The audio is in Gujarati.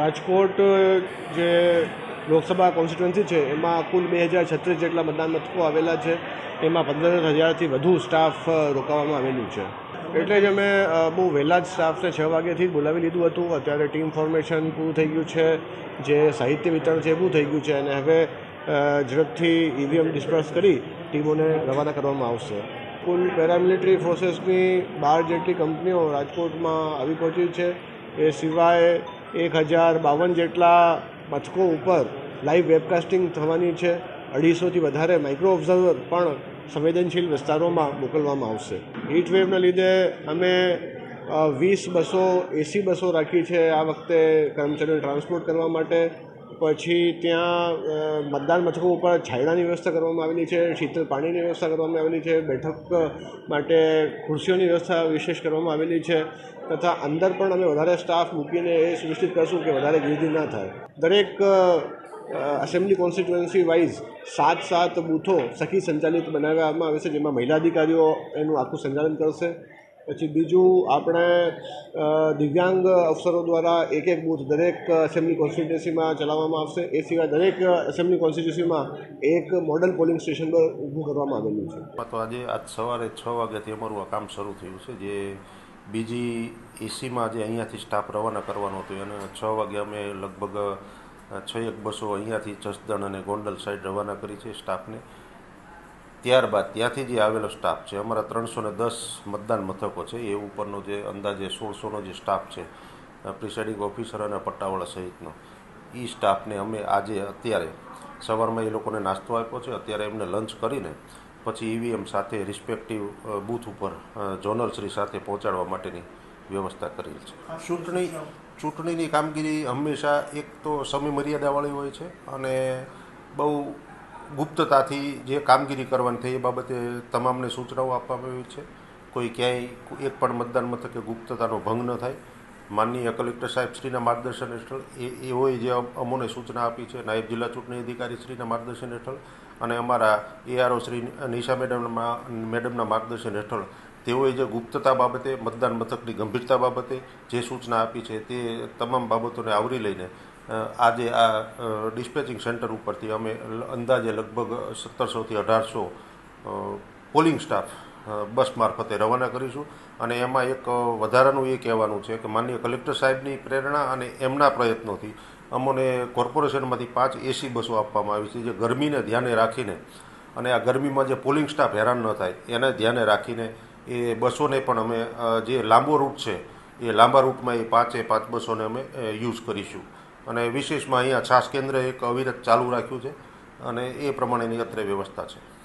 રાજકોટ જે લોકસભા કોન્સ્ટિટ્યુન્સી છે, એમાં કુલ બે હજાર છત્રીસ જેટલા મતદાન મથકો આવેલા છે. એમાં પંદર હજારથી વધુ સ્ટાફ રોકાવામાં આવેલું છે. એટલે જ અમે બહુ વહેલા જ સ્ટાફને છ વાગ્યાથી બોલાવી લીધું હતું. અત્યારે ટીમ ફોર્મેશન પૂરું થઈ ગયું છે. જે સાહિત્ય વિતરણ છે એ પૂરું થઈ ગયું છે. અને હવે ઝડપથી ઈવીએમ ડિસ્પર્સ કરી ટીમોને રવાના કરવામાં આવશે. કુલ પેરામિલિટરી ફોર્સેસની બાર જેટલી કંપનીઓ રાજકોટમાં આવી પહોંચી છે. એ સિવાય એક હજાર બાવન જેટલા મથકો ઉપર લાઈવ વેબકાસ્ટિંગ થવાની છે. અઢીસોથી વધારે માઇક્રો ઓબ્ઝર્વર પણ સંવેદનશીલ વિસ્તારોમાં મોકલવામાં આવશે. હીટ વેવના લીધે અમે વીસ બસો, એસી બસો રાખી છે આ વખતે કર્મચારીઓને ટ્રાન્સપોર્ટ કરવા માટે. પછી ત્યાં મતદાન મથકો ઉપર છાંયડાની વ્યવસ્થા કરવામાં આવેલી છે શીતળ પાણીની વ્યવસ્થા કરવામાં આવેલી છે, બેઠક માટે ખુરશીઓની વ્યવસ્થા વિશેષ કરવામાં આવેલી છે તથા અંદર પણ અમે વધારે સ્ટાફ મૂકીને એ સુનિશ્ચિત કરશું કે વધારે ગીર્દી ના થાય. દરેક એસેમ્બલી કોન્સ્ટિટ્યુઅન્સી વાઇઝ સાત સાત બૂથો સખી સંચાલિત બનાવવામાં આવે છે, જેમાં મહિલા અધિકારીઓ એનું આખું સંચાલન કરશે. પછી બીજું આપણે દિવ્યાંગ અફસરો દ્વારા એક એક બૂથ દરેક એસેમ્બલી કોન્સ્ટિટ્યુન્સીમાં ચલાવવામાં આવશે. એ સિવાય દરેક એસેમ્બલી કોન્સ્ટિટ્યુન્સીમાં એક મોડલ પોલિંગ સ્ટેશન પર ઊભું કરવામાં આવેલું છે. તો આજે આજ સવારે છ વાગ્યાથી અમારું આ કામ શરૂ થયું છે. જે બીજી એસીમાં જે અહીંયાથી સ્ટાફ રવાના કરવાનો હતો અને છ વાગે અમે લગભગ છ એક બસો અહીંયાથી જસદણ અને ગોંડલ સાઈડ રવાના કરી છે સ્ટાફને. ત્યારબાદ ત્યાંથી જે આવેલો સ્ટાફ છે, અમારા ત્રણસો ને દસ મતદાન મથકો છે, એ ઉપરનો જે અંદાજે સોળસોનો જે સ્ટાફ છે પ્રિસાઇડિંગ ઓફિસર અને પટ્ટાવાળા સહિતનો. એ સ્ટાફને અમે આજે અત્યારે સવારમાં એ લોકોને નાસ્તો આપ્યો છે, અત્યારે એમને લંચ કરીને પછી ઈવીએમ સાથે રિસ્પેક્ટિવ બૂથ ઉપર જોનલ શ્રી સાથે પહોંચાડવા માટેની વ્યવસ્થા કરેલ છે. ચૂંટણી, ચૂંટણીની કામગીરી હંમેશા એક તો સમય મર્યાદાવાળી હોય છે અને બહુ ગુપ્તતાથી જે કામગીરી કરવાની થઈ એ બાબતે તમામને સૂચનાઓ આપવામાં આવી છે? કોઈ ક્યાંય એક પણ મતદાન મથકે ગુપ્તતાનો ભંગ ન થાય? માનનીય કલેક્ટર સાહેબ શ્રીના માર્ગદર્શન હેઠળ એ એઓએ જે અમોને સૂચના આપી છે, નાયબ જિલ્લા ચૂંટણી અધિકારી શ્રીના માર્ગદર્શન હેઠળ અને અમારા એઆરઓ શ્રી નિશા મેડમના મેડમના માર્ગદર્શન હેઠળ તેઓએ જે ગુપ્તતા બાબતે, મતદાન મથકની ગંભીરતા બાબતે જે સૂચના આપી છે તે તમામ બાબતોને આવરી લઈને આજે આ ડિસ્પેચિંગ સેન્ટર ઉપરથી અમે અંદાજે લગભગ સત્તરસોથી અઢારસો પોલિંગ સ્ટાફ બસ મારફતે રવાના કરીશું. અને એમાં એક વધારાનું એ કહેવાનું છે કે માનનીય કલેક્ટર સાહેબની પ્રેરણા અને એમના પ્રયત્નોથી અમોને કોર્પોરેશનમાંથી પાંચ એસી બસો આપવામાં આવી છે, જે ગરમીને ધ્યાને રાખીને અને આ ગરમીમાં જે પોલિંગ સ્ટાફ હેરાન ન થાય, એને ધ્યાને રાખીને એ બસોને પણ અમે જે લાંબો રૂટ છે, એ લાંબા રૂટમાં એ પાંચે પાંચ બસોને અમે યુઝ કરીશું. અને વિશેષમાં અહીંયા છાસ કેન્દ્ર એક અવિરત ચાલુ રાખ્યું છે અને એ પ્રમાણેની અત્રે વ્યવસ્થા છે.